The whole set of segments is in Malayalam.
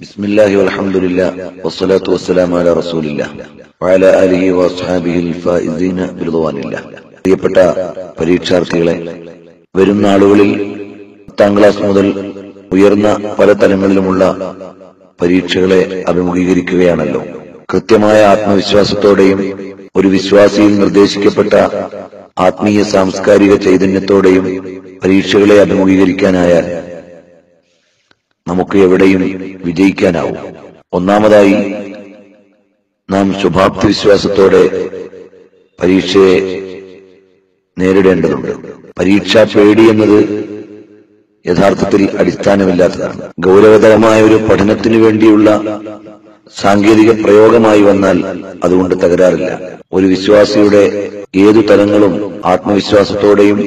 بسم الله والحمد لله والصلاة والسلام على رسول الله وعلى آله وأصحابه الفائزين برضوان الله പ്രിയപ്പെട്ട പരീക്ഷാർത്ഥികളെ വരുന്ന ആളുകളിൽ പത്താം ക്ലാസ് മുതൽ ഉയർന്ന പല തലങ്ങളിലുമുള്ള പരീക്ഷകളെ അഭിമുഖീകരിക്കുകയാണല്ലോ കൃത്യമായ ആത്മവിശ്വാസത്തോടെയും ഒരു വിശ്വാസിയിൽ നിർദ്ദേശിക്കപ്പെട്ട ആത്മീയ സാംസ്കാരിക ചൈതന്യത്തോടെയും പരീക്ഷകളെ അഭിമുഖീകരിക്കാനായാൽ നമുക്ക് എവിടെയും വിജയിക്കാനാവും. ഒന്നാമതായി നാം ശുഭാപ്തി വിശ്വാസത്തോടെ പരീക്ഷയെ നേരിടേണ്ടതുണ്ട്. പരീക്ഷാ പേടി എന്നത് യഥാർത്ഥത്തിൽ അടിസ്ഥാനമില്ലാത്തതാണ്. ഗൗരവതരമായ ഒരു പഠനത്തിനു വേണ്ടിയുള്ള സാങ്കേതിക പ്രയോഗമായി വന്നാൽ അതുകൊണ്ട് തകരാറില്ല. ഒരു വിശ്വാസിയുടെ ഏതു തലങ്ങളും ആത്മവിശ്വാസത്തോടെയും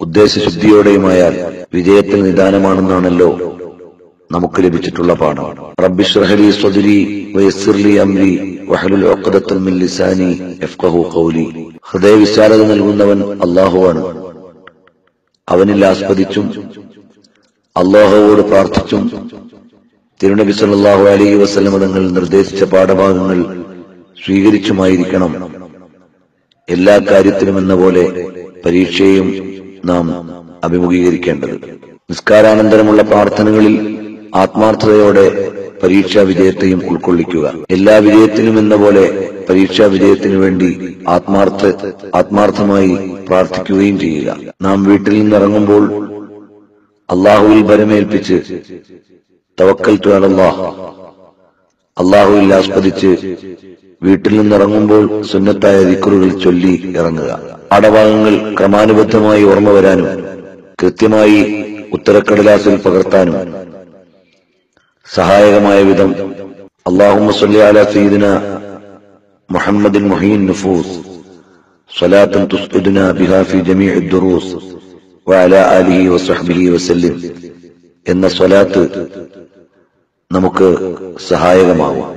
ഉദ്ദേശശുദ്ധിയോടെയുമായാൽ വിജയത്തിൽ നിദാനമാണെന്നാണല്ലോ നമുക്ക് ലഭിച്ചിട്ടുള്ള പാഠം. റബ്ബിഷ്റഹലി സ്വദരി വയസ്സിർലി മിൻ ലിസാനി ഹൃദയവിശാലത നൽകുന്നവൻ അല്ലാഹുവാണ് അവനിൽ ആസ്പദിച്ചും അള്ളാഹുവോട് പ്രാർത്ഥിച്ചും തിരുനബി സല്ലല്ലാഹു അലൈഹി വസല്ലം തങ്ങൾ നിർദ്ദേശിച്ച പാഠഭാഗങ്ങൾ സ്വീകരിച്ചുമായിരിക്കണം. എല്ലാ കാര്യത്തിലും എന്ന പോലെ പരീക്ഷയെയും നാം അഭിമുഖീകരിക്കേണ്ടത്. നിസ്കാരാനന്തരമുള്ള പ്രാർത്ഥനകളിൽ ആത്മാർത്ഥതയോടെ പരീക്ഷാ വിജയത്തെയും ഉൾക്കൊള്ളിക്കുക. എല്ലാ വിജയത്തിനും എന്ന പോലെ പരീക്ഷാ വിജയത്തിനു വേണ്ടി ആത്മാർത്ഥ ആത്മാർത്ഥമായി പ്രാർത്ഥിക്കുകയും ചെയ്യുക. നാം വീട്ടിൽ നിന്നിറങ്ങുമ്പോൾ അള്ളാഹുവിൽ ബലമേൽപ്പിച്ച് തവക്കൽ അല്ലാഹ് അള്ളാഹുവിൽ ആസ്പദിച്ച് വീട്ടിൽ നിന്നിറങ്ങുമ്പോൾ സുന്നത്തായ ദിക്കറുകൾ ചൊല്ലി ഇറങ്ങുക. പാഠഭാഗങ്ങൾ ക്രമാനുബദ്ധമായി ഓർമ്മ വരാനും കൃത്യമായി ഉത്തരക്കടലാസിൽ പകർത്താനും സഹായകമായ വിധം. അള്ളാഹുമ്മ സല്ലി സയ്യിദിന മുഹമ്മദിൻ മുഹീൻ നുഫൂസ്. തുസ്ഇദുന ബിഹാ ഫി ജമീഇ ദുറൂസ്. വഅല ആലിഹി വസഹ്ബിഹി വസല്ലിം. എന്ന സ്വലാത്ത് നമുക്ക് സഹായകമാവും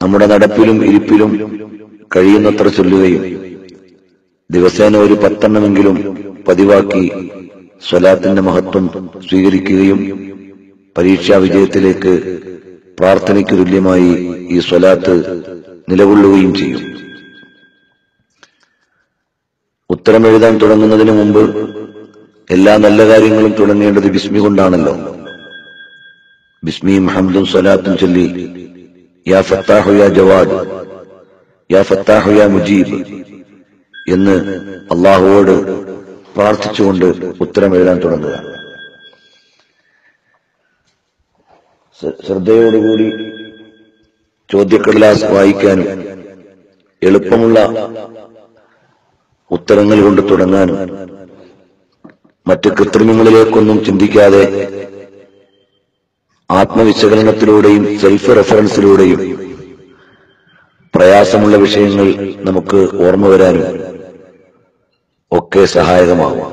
നമ്മുടെ നടപ്പിലും ഇരിപ്പിലും കഴിയുന്നത്ര ചൊല്ലുകയും ദിവസേന ഒരു പത്തെണ്ണമെങ്കിലും പതിവാക്കി സ്വലാത്തിന്റെ മഹത്വം സ്വീകരിക്കുകയും പരീക്ഷാ വിജയത്തിലേക്ക് പ്രാർത്ഥനയ്ക്ക് തുല്യമായി ഈ സ്വലാത്ത് നിലകൊള്ളുകയും ചെയ്യും. ഉത്തരം എഴുതാൻ തുടങ്ങുന്നതിന് മുമ്പ് എല്ലാ നല്ല കാര്യങ്ങളും തുടങ്ങേണ്ടത് ബിസ്മി കൊണ്ടാണല്ലോ. ബിസ്മിയും ഹംദും സ്വലാത്തും ചൊല്ലി യാ ഫത്താഹു യാ ജവാദ് യാ ഫത്താഹു യാ മുജീബ് എന്ന് അള്ളാഹുവോട് പ്രാർത്ഥിച്ചുകൊണ്ട് ഉത്തരം എഴുതാൻ തുടങ്ങുക. ശ്രദ്ധയോടുകൂടി ചോദ്യക്കടലാസ് വായിക്കാനും എളുപ്പമുള്ള ഉത്തരങ്ങൾ കൊണ്ട് തുടങ്ങാനും മറ്റ് കൃത്രിമങ്ങളിലേക്കൊന്നും ചിന്തിക്കാതെ ആത്മവിശകലനത്തിലൂടെയും സെൽഫ് റെഫറൻസിലൂടെയും പ്രയാസമുള്ള വിഷയങ്ങൾ നമുക്ക് ഓർമ്മ വരാനും ഒക്കെ സഹായകമാകും.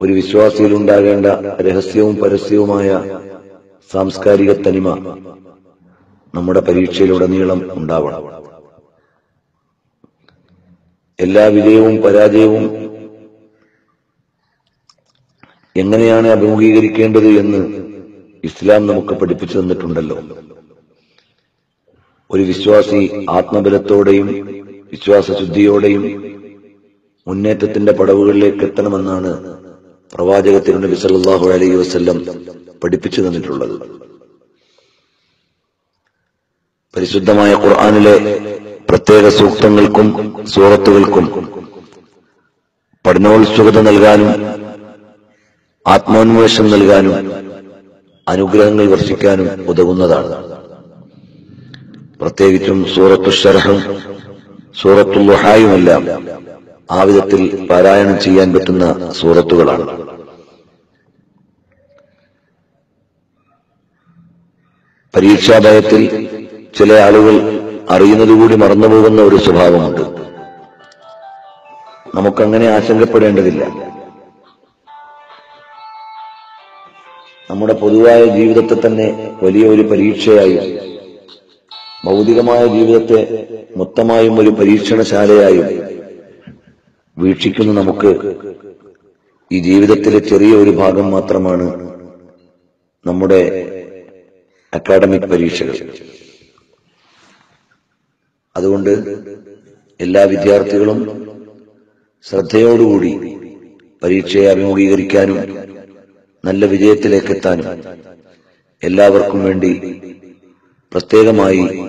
ഒരു വിശ്വാസിയിൽ ഉണ്ടാകേണ്ട രഹസ്യവും പരസ്യവുമായ സാംസ്കാരിക തനിമ നമ്മുടെ പരീക്ഷയിലുടനീളം ഉണ്ടാവണം. എല്ലാ വിജയവും പരാജയവും എങ്ങനെയാണ് അഭിമുഖീകരിക്കേണ്ടത് എന്ന് ഇസ്ലാം നമുക്ക് പഠിപ്പിച്ചു തന്നിട്ടുണ്ടല്ലോ. ഒരു വിശ്വാസി ആത്മബലത്തോടെയും വിശ്വാസശുദ്ധിയോടെയും മുന്നേറ്റത്തിന്റെ പടവുകളിലേക്ക് എത്തണമെന്നാണ് പ്രവാചക തിരുനബി സല്ലല്ലാഹു അലൈഹി വസല്ലം പഠിപ്പിച്ചു തന്നിട്ടുള്ളത്. പരിശുദ്ധമായ ഖുർആാനിലെ പ്രത്യേക സൂക്തങ്ങൾക്കും സൂറത്തുകൾക്കും പഠനോത്സുകത നൽകാനും ആത്മാന്വേഷണം നൽകാനും അനുഗ്രഹങ്ങൾ വർഷിക്കാനും ഉതകുന്നതാണ്. പ്രത്യേകിച്ചും സൂറത്തു സൂറത്തുൽ ലുഹായുമെല്ലാം ആ വിധത്തിൽ പാരായണം ചെയ്യാൻ പറ്റുന്ന സൂറത്തുകളാണ്. പരീക്ഷാഭയത്തിൽ ചില ആളുകൾ അറിയുന്നതുകൂടി മറന്നുപോകുന്ന ഒരു സ്വഭാവമുണ്ട്. നമുക്കങ്ങനെ ആശങ്കപ്പെടേണ്ടതില്ല. നമ്മുടെ പൊതുവായ ജീവിതത്തെ തന്നെ വലിയ ഒരു പരീക്ഷയായി ഭൗതികമായ ജീവിതത്തെ മൊത്തമായും ഒരു പരീക്ഷണശാലയായും വീക്ഷിക്കുന്ന നമുക്ക് ഈ ജീവിതത്തിലെ ചെറിയ ഒരു ഭാഗം മാത്രമാണ് നമ്മുടെ അക്കാഡമിക് പരീക്ഷകൾ. അതുകൊണ്ട് എല്ലാ വിദ്യാർത്ഥികളും ശ്രദ്ധയോടുകൂടി പരീക്ഷയെ അഭിമുഖീകരിക്കാനും നല്ല വിജയത്തിലേക്കെത്താനും എല്ലാവർക്കും വേണ്ടി പ്രത്യേകമായി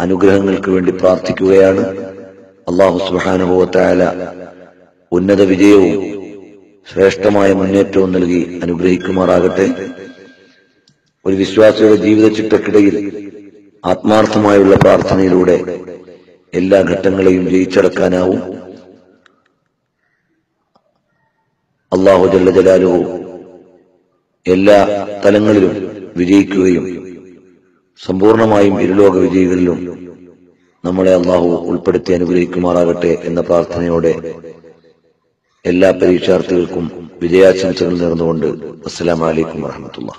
അനുഗ്രഹങ്ങൾക്ക് വേണ്ടി പ്രാർത്ഥിക്കുകയാണ്. അള്ളാഹു സുബാനുഭവത്തായ ഉന്നത വിജയവും ശ്രേഷ്ഠമായ മുന്നേറ്റവും നൽകി അനുഗ്രഹിക്കുമാറാകട്ടെ. ഒരു വിശ്വാസിയുടെ ജീവിത ചിട്ടക്കിടയിൽ ആത്മാർത്ഥമായുള്ള പ്രാർത്ഥനയിലൂടെ എല്ലാ ഘട്ടങ്ങളെയും ജയിച്ചടക്കാനാവും. അള്ളാഹു ജല്ല ജലാലുവും എല്ലാ തലങ്ങളിലും വിജയിക്കുകയും സമ്പൂർണമായും ഇരുലോക വിജയികളിലും നമ്മളെ അള്ളാഹു ഉൾപ്പെടുത്തി അനുഗ്രഹിക്കുമാറാകട്ടെ എന്ന പ്രാർത്ഥനയോടെ എല്ലാ പരീക്ഷാർത്ഥികൾക്കും വിജയാശംസകൾ നേർന്നുകൊണ്ട് അസ്സലാമലൈക്കും വാഹമത്തുള്ള